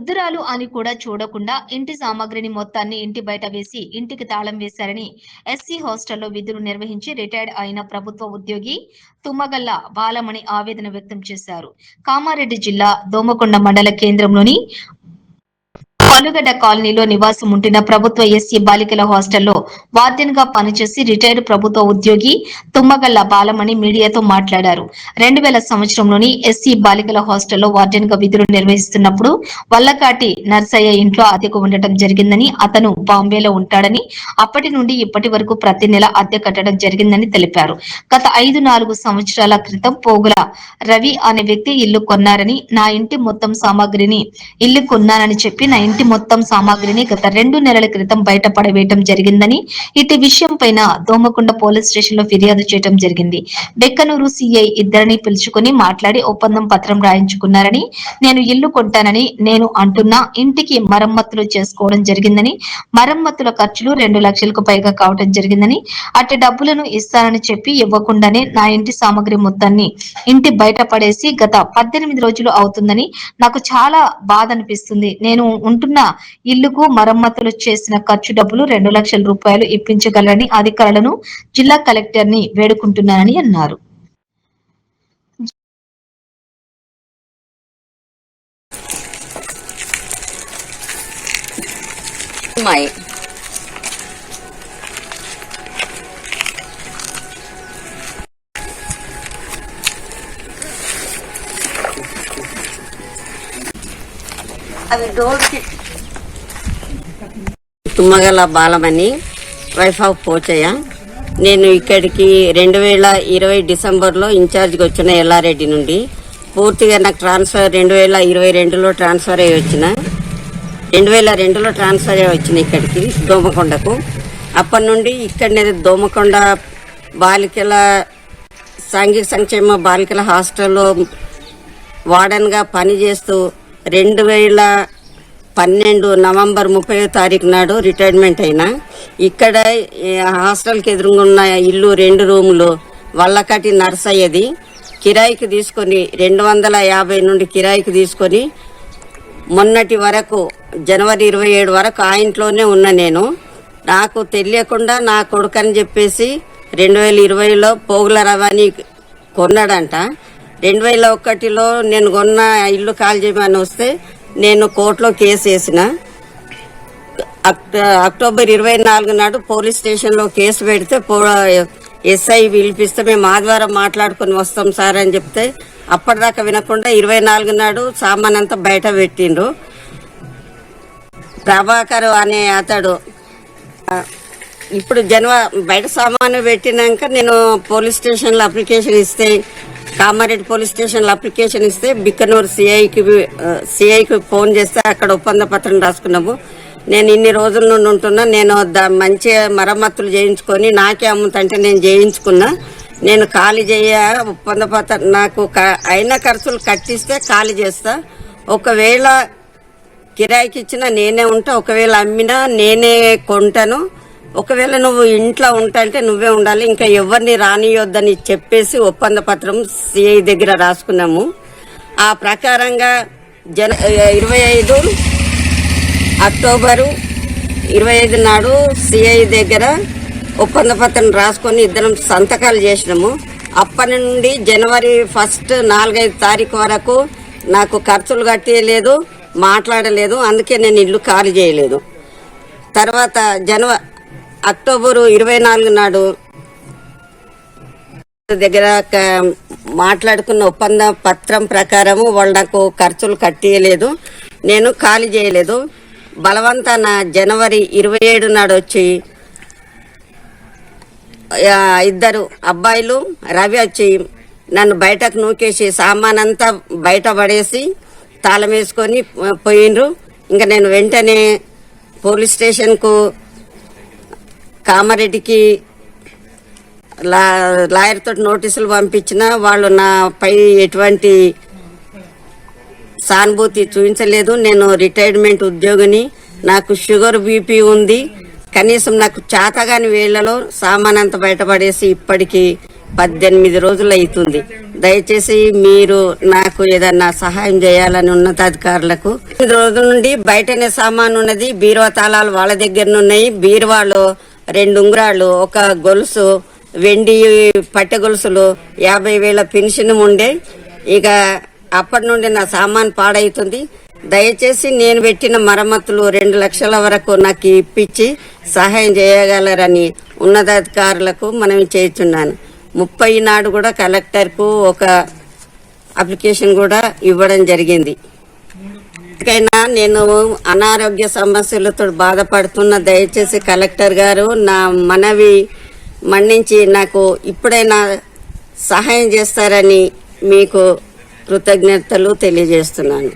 వృద్ధురాలు అని కూడా చూడకుండా ఇంటి సామాగ్రిని మొత్తాన్ని ఇంటి బయట వేసి ఇంటికి తాళం వేశారని ఎస్సీ హాస్టల్లో విధులు నిర్వహించి రిటైర్డ్ అయిన ప్రభుత్వ ఉద్యోగి తుమ్మగల్ల బాలమణి ఆవేదన వ్యక్తం చేశారు. కామారెడ్డి జిల్లా దోమకొండ మండల కేంద్రంలోని పలుగడ్డ కాలనీలో నివాసం ఉంటున్న ప్రభుత్వ ఎస్సీ బాలికల హాస్టల్లో వార్డెన్గా పనిచేసి రిటైర్డ్ ప్రభుత్వ ఉద్యోగి తుమ్మగల్ల బాలమణి మీడియాతో మాట్లాడారు. రెండు వేల సంవత్సరంలోని ఎస్సీ బాలికల హాస్టల్లో వార్డెన్గా విధులు నిర్వహిస్తున్నప్పుడు వల్లకాటి నర్సయ్య ఇంట్లో అద్దెకు ఉండటం జరిగిందని అతను బాంబేలో ఉంటాడని అప్పటి నుండి ఇప్పటి వరకు ప్రతి నెల అద్దె కట్టడం జరిగిందని తెలిపారు. గత ఐదు నాలుగు సంవత్సరాల క్రితం పోగుల రవి అనే వ్యక్తి ఇల్లు కొన్నారని నా ఇంటి మొత్తం సామాగ్రిని ఇల్లు కొన్నానని చెప్పి నా ఇంటి మొత్తం సామాగ్రిని గత రెండు నెలల క్రితం బయట పడవేయటం జరిగిందని ఇటు విషయం పైన దోమకొండ పోలీస్ స్టేషన్లో ఫిర్యాదు చేయడం జరిగింది. బెక్కనూరు సిఐ ఇద్దరిని పిలుచుకుని మాట్లాడి ఒప్పందం పత్రం రాయించుకున్నారని నేను ఇల్లు కొంటానని నేను అంటున్నా ఇంటికి మరమ్మతులు చేసుకోవడం జరిగిందని మరమ్మతుల ఖర్చులు రెండు లక్షలకు పైగా కావడం జరిగిందని అట్టి డబ్బులను ఇస్తానని చెప్పి ఇవ్వకుండానే నా ఇంటి సామాగ్రి మొత్తాన్ని ఇంటి బయట పడేసి గత పద్దెనిమిది రోజులు అవుతుందని నాకు చాలా బాధ అనిపిస్తుంది. నేను ఉంటున్న ఇల్లుకు మరమ్మతులు చేసిన ఖర్చు డబ్బులు రెండు లక్షల రూపాయలు ఇప్పించగలరని అధికారులను జిల్లా కలెక్టర్ని వేడుకుంటున్నానని అన్నారు. అమ్మాయి అవి తుమ్మగల బాలమణి వైఫ్ ఆఫ్ పోచయ్య. నేను ఇక్కడికి రెండు వేల ఇరవై డిసెంబర్లో ఇన్ఛార్జ్కి వచ్చిన ఎల్లారెడ్డి నుండి. పూర్తిగా నాకు ట్రాన్స్ఫర్ రెండు వేల ఇరవై రెండులో ట్రాన్స్ఫర్ అయ్యి వచ్చిన. రెండు వేల రెండులో ట్రాన్స్ఫర్ అయ్యి వచ్చిన ఇక్కడికి దోమకొండకు. అప్పటి నుండి ఇక్కడనే దోమకొండ బాలికల సాంఘిక సంక్షేమ బాలికల హాస్టల్లో వార్డెన్గా పనిచేస్తూ రెండు వేల పన్నెండు నవంబర్ ముప్పై తారీఖు నాడు రిటైర్మెంట్ అయినా. ఇక్కడ హాస్టల్కి హాస్టల్కి ఎదురుగున్న ఇల్లు రెండు రూములు వల్లకటి నర్సయ్యది. కిరాయికి తీసుకొని రెండు వందల యాభై నుండి కిరాయికి తీసుకొని మొన్నటి వరకు జనవరి ఇరవై ఏడు వరకు ఆ ఇంట్లోనే ఉన్న నేను. నాకు తెలియకుండా నా కొడుకని చెప్పేసి రెండు వేల ఇరవైలో పోగుల రవాణి కొన్నాడంట. రెండు వేల ఒకటిలో నేను కొన్న ఇల్లు కాల్ చేయమని వస్తే నేను కోర్టులో కేసు వేసిన. అక్టోబర్ ఇరవై నాలుగు నాడు పోలీస్ స్టేషన్లో కేసు పెడితే పో- ఎస్ఐ పిలిపిస్తే మేము ఆదివారం మాట్లాడుకొని వస్తాం సార్ అని చెప్తే అప్పటిదాకా వినకుండా ఇరవై నాలుగు నాడు సామాన్ అంతా బయట పెట్టిండ్రు. ప్రభాకర్ అనే అతడు ఇప్పుడు జనవ బయట సామాను పెట్టినాక నేను పోలీస్ స్టేషన్లో అప్లికేషన్ ఇస్తే కామారెడ్డి పోలీస్ స్టేషన్లో అప్లికేషన్ ఇస్తే బిక్కనూరు సిఐకి సిఐకి ఫోన్ చేస్తే అక్కడ ఒప్పంద పత్రం రాసుకున్నాము. నేను ఇన్ని రోజుల నుండి ఉంటున్నా. నేను దా- మంచి మరమ్మతులు చేయించుకొని నాకే అమ్ముతంటే నేను చేయించుకున్నా. నేను ఖాళీ చేయ ఒప్పంద పత్రం నాకు క- అయిన ఖర్చులు కట్టిస్తే ఖాళీ చేస్తా. ఒకవేళ కిరాయికి ఇచ్చినా నేనే ఉంటా. ఒకవేళ అమ్మినా నేనే కొంటాను. ఒకవేళ నువ్వు ఇంట్లో ఉంటాంటే నువ్వే ఉండాలి. ఇంకా ఎవరిని రానియొద్దని చెప్పేసి ఒప్పంద పత్రం సిఐ దగ్గర రాసుకున్నాము. ఆ ప్రకారంగా జన ఇరవై ఐదు అక్టోబరు ఇరవై ఐదు నాడు సిఐ దగ్గర ఒప్పంద పత్రం రాసుకొని ఇద్దరం సంతకాలు చేసినాము. అప్పటి నుండి జనవరి ఫస్ట్ నాలుగైదు తారీఖు వరకు నాకు ఖర్చులు కట్టేయలేదు మాట్లాడలేదు. అందుకే నేను ఇల్లు ఖాళీ చేయలేదు. తర్వాత జనవ అక్టోబరు ఇరవై నాలుగు నాడు దగ్గర మాట్లాడుకున్న ఒప్పంద పత్రం ప్రకారము వాళ్ళు నాకు ఖర్చులు కట్టియలేదు. నేను ఖాళీ చేయలేదు. బలవంతాన జనవరి ఇరవై ఏడు నాడు వచ్చి ఇద్దరు అబ్బాయిలు రవి వచ్చి నన్ను బయటకు నూకేసి సామాన్ అంతా బయట పడేసి తాళం వేసుకొని పోయిండ్రు ఇంకా నేను వెంటనే పోలీస్ స్టేషన్కు కామారెడ్డికి లా లాయర్ తోటి నోటీసులు పంపించిన వాళ్ళు నాపై ఎటువంటి సానుభూతి చూపించలేదు. నేను రిటైర్మెంట్ ఉద్యోగిని. నాకు షుగర్ బీపీ ఉంది. కనీసం నాకు చేతగాని వేళ్ళలో సామాన్ అంతా బయటపడేసి ఇప్పటికి పద్దెనిమిది రోజులు అవుతుంది దయచేసి మీరు నాకు ఏదన్నా సహాయం చేయాలని ఉన్నతాధికారులకు. రోజుల నుండి బయటనే సామాన్ ఉన్నది. బీరువా తాళాలు వాళ్ళ దగ్గర ఉన్నాయి బీరువాలో రెండు ఉంగరాలు ఒక గొలుసు వెండి పట్టె గొలుసులు యాభై వేల పెన్షన్ ఉండే. ఇక అప్పటి నుండి నా సామాన్ పాడైతుంది. దయచేసి నేను పెట్టిన మరమ్మతులు రెండు లక్షల వరకు నాకు ఇప్పించి సహాయం చేయగలరని ఉన్నతాధికారులకు మనం చేస్తున్నాను. ముప్పై నాడు కూడా కలెక్టర్కు ఒక అప్లికేషన్ కూడా ఇవ్వడం జరిగింది. ఎందుకైనా నేను అనారోగ్య సమస్యలతో బాధపడుతున్న దయచేసి కలెక్టర్ గారు నా మనవి మన్నించి నాకు ఇప్పుడైనా సహాయం చేస్తారని మీకు కృతజ్ఞతలు తెలియజేస్తున్నాను.